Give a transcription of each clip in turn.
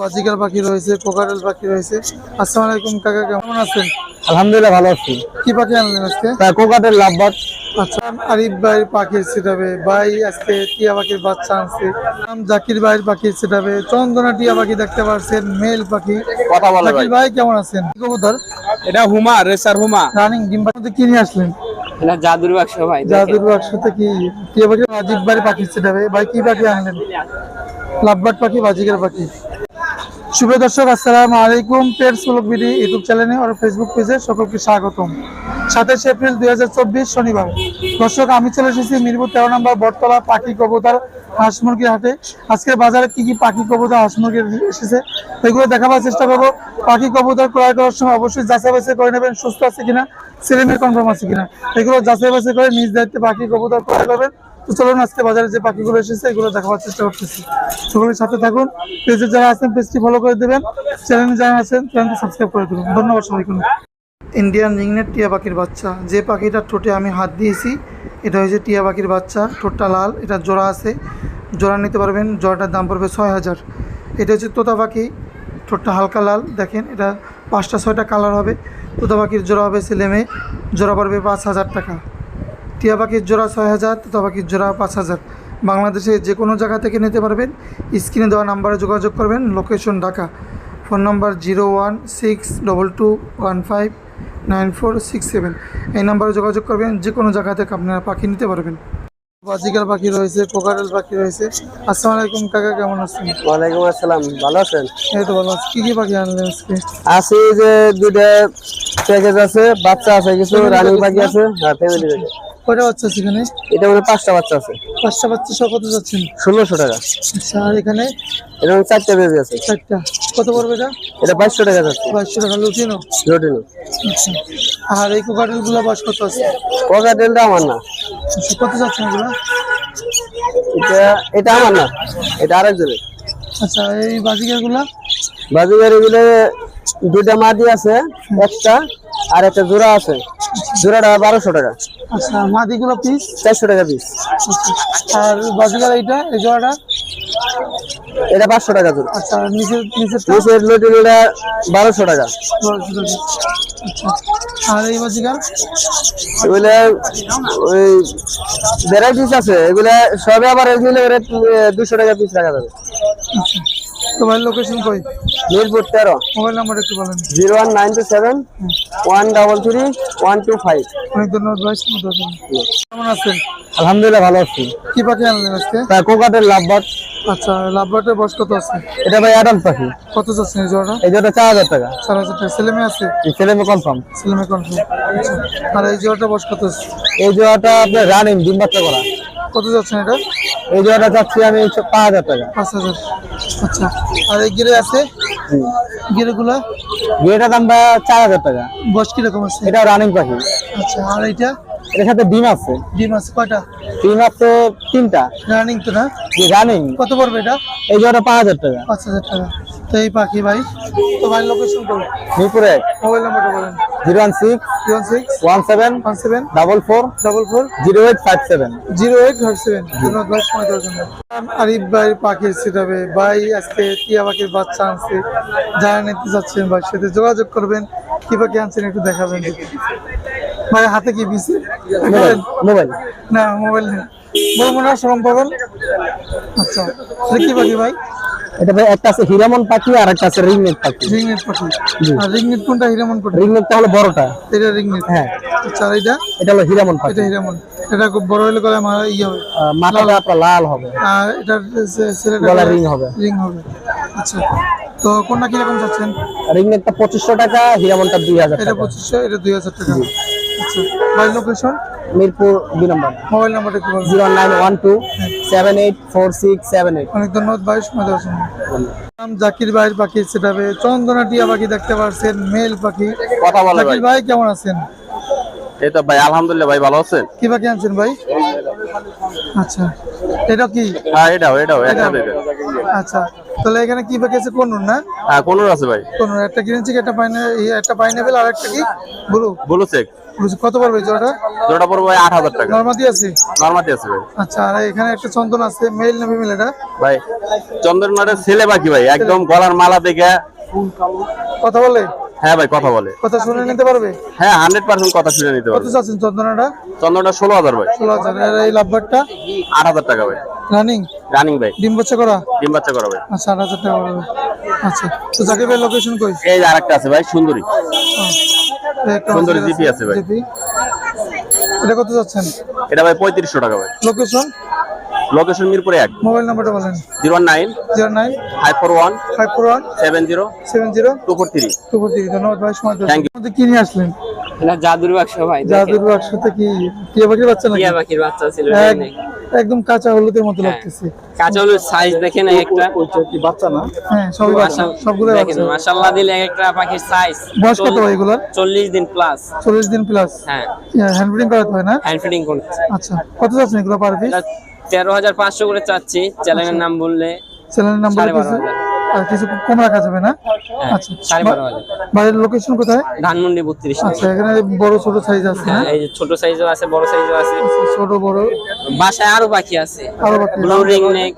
বাজিকার পাখি রয়েছে কোকারেল পাখি রয়েছে। আসসালামু আলাইকুম কাকা কেমন আছেন? আলহামদুলিল্লাহ ভালো আছি। কি পাখি আনলেন আজকে? তা কোকাটের লাভবাদ আচ্ছা আরিফ ভাইয়ের পাখির সেটাবে ভাই আজকে টিয়া পাখির বাচ্চা আনছে। জাকির ভাইয়ের পাখির সেটাবে চন্দনা টিয়া পাখি দেখতে পাচ্ছেন মেল পাখি। কথা বলে ভাই। ভাই কেমন আছেন? কবুতর? এটা হুমা রেসার হুমা। রানিং কি নিয়ে আসলেন? এটা জাদুর বাক্স ভাই জাদুর বাক্সতে কি টিয়া পাখি রাজীব ভাইয়ের পাখি সেটাবে ভাই কি পাখি আনলেন? লাভবাট পাখি বাজিকার পাখি। শুভ দর্শক, আসসালামু আলাইকুম। পেটস ব্লগ বিডি ইউটিউব চ্যানেলে আর ফেসবুক পেজে সকলকে স্বাগতম। সাতাশে এপ্রিল দুই হাজার চব্বিশ শনিবার। দর্শক, আমি চলে এসেছি মিরপুর তেরো নম্বর বটতলা পাখি কবুতর হাঁস মুরগির হাটে। আজকে বাজারে কি কি পাখি কবুতর, হাঁস মুরগি এসেছে, এগুলো দেখাবার চেষ্টা করব। পাখি কবুতর ক্রয় করার সময় অবশ্যই যাচাই বাছাই করে নেবেন, সুস্থ আছে কিনা ছেলেমেয়ের কনফার্ম আছে কিনা। এগুলো যাচাই বাছাই করে নিজ দায়িত্বে পাখি কবুতর ক্রয় করবেন। তো চলুন আজকে বাজারে যে পাখিগুলো এসেছে, এগুলো দেখাবার চেষ্টা করতেছি। সকলের সাথে থাকুন। পেজে যারা আছেন, পেজটি ফলো করে দেবেন। চ্যানেলে যারা আছেন চ্যানেলটি সাবস্ক্রাইব করে দেবেন। ধন্যবাদ সবাইকে। ইন্ডিয়ান রিংনেট টিয়া পাখির বাচ্চা। যে পাখিটার ঠোঁটে আমি হাত দিয়েছি, এটা হয়েছে টিয়া পাখির বাচ্চা। ঠোঁটটা লাল, এটা জোড়া আছে। জোড়া নিতে পারবেন, জোড়াটার দাম পড়বে ছয় হাজার। এটা হচ্ছে তোতা পাখি। ঠোঁটটা হালকা লাল, দেখেন, এটা পাঁচটা ছয়টা কালার হবে। তোতা পাখির জোড়া হবে ছেলে মেয়ে জোড়া পড়বে পাঁচ হাজার টাকা। টিয়া পাখির জোড়া ছয় হাজার তোতা পাখির জোড়া পাঁচ হাজার। বাংলাদেশে যে কোনো জায়গা থেকে নিতে পারবেন। স্ক্রিনে দেওয়া নাম্বারে যোগাযোগ করবেন location Dhaka. Phone number zero one six double two one five nine four six seven. এই নাম্বারে যোগাযোগ করবেন যে কোনো জায়গা থেকে আপনারা পাখি নিতে পারবেন। বাজিকার পাখি রয়েছে কোকারেল পাখি রয়েছে। আসসালামু আলাইকুম কাকা কেমন আছেন? ওয়ালাইকুম আসসালাম ভালো আছেন? এই তো ভালো আছি। কী কী পাখি আনলেন আজকে? আছে যে দুইটা প্যাকেজ আছে বাচ্চা আছে কিছু রানিং পাখি আছে। হ্যাঁ ফ্যামিলি কয়টা বাচ্চা আছে এখানে? এটা মানে পাঁচটা বাচ্চা আছে। পাঁচটা বাচ্চা সব কত যাচ্ছেন? ষোলোশো টাকা। আচ্ছা আর এখানে? এটা মানে চারটা বেজে আছে। চারটা। কত পড়বে এটা? এটা বাইশশো টাকা যাচ্ছে। বাইশশো টাকা লুটিনো? রুটিন আচ্ছা। আর এই কোকাটেলগুলো বাস কত আছে? কোকাটেলটা আমার না। আচ্ছা, কত যাচ্ছেন এগুলো? এটা এটা আমার না। এটা আরেকজনের। আচ্ছা এই বাজিকারগুলা বাজুগার এগুলো দুইটা মাদি আছে একটা আর একটা জোড়া আছে। জোড়াটা বারোশো টাকা। আচ্ছা মাদিগুলো পিস চারশো টাকা পিস আর বাজিকার এইটা এই জোড়াটা? এটা পাঁচশো টাকা জোড়া। আচ্ছা নিচের নিচেরটা নিচের লটিটা বারোশো টাকা। টাকা। আচ্ছা আর এই বাজিকার এগুলো ওই ভ্যারাইটিস আছে এগুলা সবে আবার এগুলো দুশো টাকা পিস রাখা যাবে। আচ্ছা। তোমার লোকেশন কই? মিরপুর তেরো। মোবাইল নাম্বার একটু বলেন। Zero one nine two seven one double three one two five. অনেক ধন্যবাদ ভাই কেমন আছেন? আলহামদুলিল্লাহ ভালো আছি। কি পাখি আনলেন আজকে? তা কোকাটের লাভবাট আচ্ছা লাভবাটের বয়স কত আছে? এটা ভাই অ্যাডাল্ট পাখি। কত যাচ্ছেন এই জোড়াটা? এই চার হাজার টাকা। চার হাজার টাকা। ছেলে মেয়ে আছে? ছেলে মেয়ে কনফার্ম ছেলে মেয়ে কনফার্ম আচ্ছা আর এই জোড়াটা বয়স কত আছে? এই জোড়াটা আপনার রানিং ডিম বাচ্চা করা। কত যাচ্ছেন এটা? এই জোড়াটা চাচ্ছি আমি পাঁচ হাজার টাকা। পাঁচ হাজার। আচ্ছা আর এই গিরে আছে? গিরেগুলা? বিয়েটার দাম ভাই চার হাজার টাকা। বয়স কীরকম আছে? এটা রানিং পাখি। আচ্ছা আর এইটা? এটার সাথে ডিম আছে। ডিম আছে কয়টা? ডিম আছে তিনটা। রানিং তো না? রানিং কত পড়বে এটা? এই জোড়াটা পাঁচ হাজার টাকা। পাঁচ হাজার টাকা। তো এই পাখি ভাই তো ভাই লোকেশন করুন মিরপুরে মোবাইল নাম্বারটা বলেন। Zero one six zero six one seven one seven double four double four zero eight five seven. Zero eight five seven. ধন্যবাদ ভাই সময় দেওয়ার জন্য আরিফ ভাই পাখির সিটাবে ভাই আজকে টিয়া পাখির বাচ্চা আনছে। যারা নিতে যাচ্ছেন ভাই সাথে যোগাযোগ করবেন। কি পাখি আনছেন একটু দেখাবেন ভাই হাতে কি বিছে মোবাইল না মোবাইল নেই। বলব না শ্রম পাবেন? আচ্ছা কি পাখি ভাই? এটা ভাই একটা আছে হিরামন পাখি আর একটা আছে রিংনেট পাখি। রিংনেট পাখি। আর রিংনেট কোনটা? হিরামন কোনটা রিংনেটটা হলো বড়টা। এটা রিংনেট। হ্যাঁ। আচ্ছা এটা? এটা হলো হিরামন পাখি। এটা হিরামন। এটা খুব বড় হলে গলায় মারা ইয়ে হবে। মাথাটা আপনার লাল। হবে। আর এটার ছেলেটা গলায় ring হবে। রিং হবে। আচ্ছা তো কোনটা কীরকম চাচ্ছেন? রিংনেটটা পঁচিশশো টাকা হিরামনটা দুই হাজার এটা টাকা। পঁচিশশো এটা দুই হাজার টাকা। আচ্ছা ভাই লোকেশন মিরপুর নম্বর। মোবাইল নাম্বারটা নাইন ওয়ান টু সেভেন টিয়া পাখি দেখতে পাচ্ছেন মেল পাখি কথা বলে জাকির ভাই কেমন আছেন এই ভাই আলহামদুলিল্লাহ ভাই ভালো আছেন কি পাখি আনছেন ভাই আচ্ছা এটা কি হ্যাঁ এটাও এটাও একটা আচ্ছা তাহলে এখানে কি বাকি আছে? কোন না? হ্যাঁ কোন আছে ভাই। কোন একটা গ্রিন চিক একটা পাইনে একটা পাইনাপেল আর একটা কি? ব্লু ব্লু চেক কত পড়বে জোড়াটা? জোড়া পড়বে ভাই আট হাজার টাকা। নর্মাদি আছে? নর্মাতি আছে ভাই। আচ্ছা আর এখানে একটা চন্দন আছে মেল না ফিমেল এটা? ভাই চন্দ্রনাথের ছেলে বাকি ভাই একদম গলার মালা দেখে। কথা বলে? হ্যাঁ ভাই কথা বলে। কথা শুনে নিতে পারবে? হ্যাঁ হান্ড্রেড পার্সেন্ট কথা শুনে নিতে কত পারবে চাচ্ছেন চন্দনাটা? চন্দ্রটা ষোলো হাজার ভাই। ষোলো হাজার। এই লাভবারটা? আট হাজার টাকা ভাই। রানিং রানিং ভাই ডিম বাচ্চা করা? ডিম বাচ্চা করা ভাই আচ্ছা আট হাজার টাকা আচ্ছা তো জাকির ভাই লোকেশন কই? এই আরেকটা আছে ভাই সুন্দরী। সুন্দরী জিপি আছে ভাই। এটা কত যাচ্ছেন? এটা ভাই পঁয়ত্রিশশো টাকা ভাই লোকেশন লোকেশন মিরপুরে এক। মোবাইল নাম্বারটা বলেন। Zero nine zero nine five four one five four one seven zero seven zero two four three two four three ধন্যবাদ ভাই সময় Thank you. কি নিয়ে আসলেন? এটা জাদুর বাক্স ভাই জাদুর বাক্সতে কি টিয়া পাখির বাচ্চা নাকি? টিয়া পাখির বাচ্চা ছিল একদম কাঁচা হলুদের মতো হ্যাঁ। লাগতেছে। কাঁচা হলুদ সাইজ দেখেন একটা। কি বাচ্চা না? হ্যাঁ সবই বাচ্চা সবগুলো দেখেন মাশাআল্লাহ দিলে একটা পাখির সাইজ বয়স কত ভাই এগুলার? চল্লিশ দিন প্লাস চল্লিশ দিন প্লাস হ্যাঁ। হ্যান্ড ব্রিডিং করাতে হয় না? হ্যান্ড ফিডিং করছে আচ্ছা কত যাচ্ছেন এগুলো পার পিস এটা তেরো হাজার পাঁচশো করে চাচ্ছি। চ্যানেলের নাম বললে চ্যানেল নাম্বার সাড়ে বারো কিছু হাজার। আর কিছু কম রাখা যাবে না? হ্যাঁ, আচ্ছা সাড়ে বারো হাজার বাড়ির লোকেশন কোথায়? ধানমন্ডি বত্রিশ। আচ্ছা এখানে বড় ছোট সাইজ আছে হ্যাঁ? এই যে ছোট সাইজও আছে বড় সাইজও আছে। ছোট বড়। বাসায় আরও পাখি আছে। আরও বাকি blue ring neck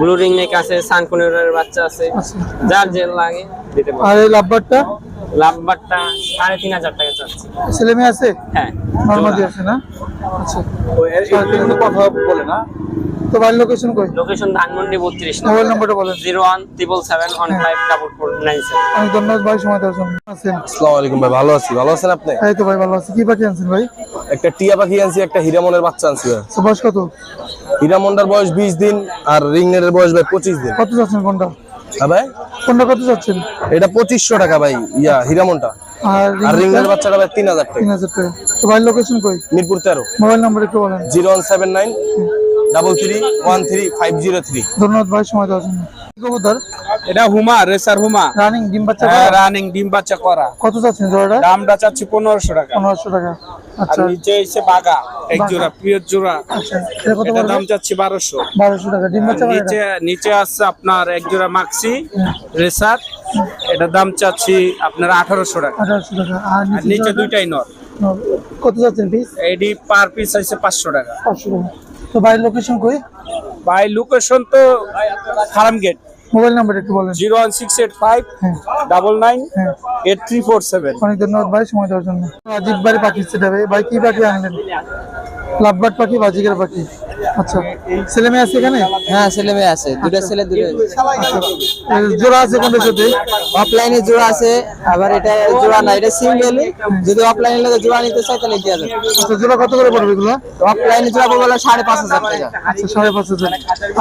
blue ring neck আছে সানকুনের বাচ্চা আছে। আচ্ছা। যার যে লাগে দিতে আর এই লাভবারটা? লাভবারটা সাড়ে তিন হাজার টাকা চাচ্ছি। ছেলে মেয়ে আছে? হ্যাঁ আছে না? আচ্ছা। কথা বলে না। তো লোকেশন কই? লোকেশন ধানমন্ডি বত্রিশ মোবাইল নাম্বারটা বলেন। Zero one triple seven one five double four nine seven আমি ধন্যবাদ ভাই সময় দেওয়ার জন্য। আছেন আসসালামু আলাইকুম ভাই ভালো আছি। ভালো আছেন আপনি? এই তো ভাই ভালো আছে। কি পাখি আনছেন ভাই? একটা টিয়া পাখি আনছি একটা হিরামনের বাচ্চা আনছি ভাই। বয়স কত? হিরামনটার বয়স বিশ দিন আর রিংনেটের বয়স ভাই পঁচিশ দিন। কত যাচ্ছেন কোনটা? হ্যাঁ ভাই? কোনটা কত যাচ্ছেন? এটা পঁচিশশো টাকা ভাই ইয়া হিরামনটা। আর রিংনেটের বাচ্চাটা ভাই তিন হাজার টাকা। তিন হাজার টাকা। তো বাড়ির লোকেশন কই? মিরপুর তেরো। মোবাইল নাম্বার একটু বলেন। Zero one seven nine double three one three five zero three ধন্যবাদ ভাই সময় দেওয়ার জন্য। কবুতর? এটা হুমা রেসার হুমা। রানিং ডিম বাচ্চা হ্যাঁ রানিং ডিম বাচ্চা করা। কত যাচ্ছেন জোড়াটা? দামটা চাচ্ছি পনেরোশো টাকা। পনেরোশো টাকা। আচ্ছা। নিচে এসে বাগা এক জোড়া জোড়া। আচ্ছা এটা দাম চাচ্ছি বারোশো। বারোশো টাকা। ডিম বাচ্চা নিচে নিচে আছে আপনার এক জোড়া মাক্সি রেসার। এটা দাম চাচ্ছি আপনার আঠারোশো টাকা। আঠারোশো টাকা। আর আর নিচে নিচে দুইটাই নর। কত যাচ্ছেন পিস এডি পার পিস আছে পাঁচশো টাকা। পাঁচশো টাকা। তো বাড়ির লোকেশন কই? বাই লোকেশন তো ফার্ম গেট মোবাইল নাম্বার একটু বলেন। Zero one six eight five হ্যাঁ। ডাবল নাইন হ্যাঁ। Eight three four seven. অনেক ধন্যবাদ ভাই সময় দেওয়ার জন্য। রাজীব বাড়ি পাখি দেবে। ভাই কি পাখি আনলেন? লাভবাট পাখি বাজিকার পাখি? আচ্ছা ছেলে মেয়ে আছে এখানে? হ্যাঁ ছেলে মেয়ে আছে। দুটো ছেলে দুটো আচ্ছা জোড়া আছে কোনটার সাথে? অফলাইনে জোড়া আছে আবার এটা জোড়া না এটা সিঙ্গেল যদি অফলাইনে লাগে জোড়া নিতে চাই তাহলে দেওয়া যাবে আচ্ছা জোড়া কত করে পড়বে এগুলো? অফলাইনে জোড়া পড়বে সাড়ে পাঁচ হাজার টাকা। আচ্ছা সাড়ে পাঁচ হাজার।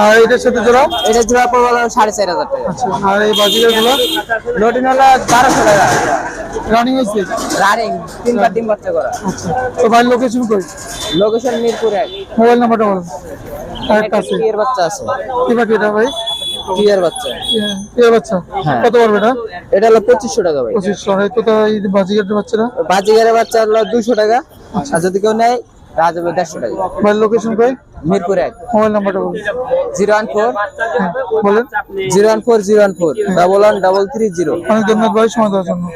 আর এটার সাথে জোড়া? এটা জোড়া পড়বে সাড়ে চার হাজার টাকা। আচ্ছা আর এই বাজিকারগুলো লোডিং হলো বারোশো টাকা। রানিং হয়েছে? রানিং তিনবার ডিম বাচ্চা করা। আচ্ছা তো ভাই লোকেশন কই? লোকেশন মিরপুর এক। মোবাইল নাম্বারটা বলেন আরেকটা আছে টিয়ার বাচ্চা আছে। কি পাখি এটা ভাই? টিয়ার বাচ্চা। এর বাচ্চা। কত পড়বে এটা? এটা হলো পঁচিশশো টাকা ভাই। পঁচিশশো। আর তো এই বাজিকার বাচ্চারা বাজিগারের বাচ্চা হলো দুশো টাকা। আর যদি কেউ নেয় রাজ হবে দেড়শো টাকা। ভাই লোকেশন কই? মিরপুর এক। মোবাইল নাম্বারটা বলুন জিরো ওয়ান ফোর। হ্যাঁ, বলেন। Zero one four zero one four. Double one double three zero. অনেক ধন্যবাদ ভাই সময় দেওয়ার জন্য।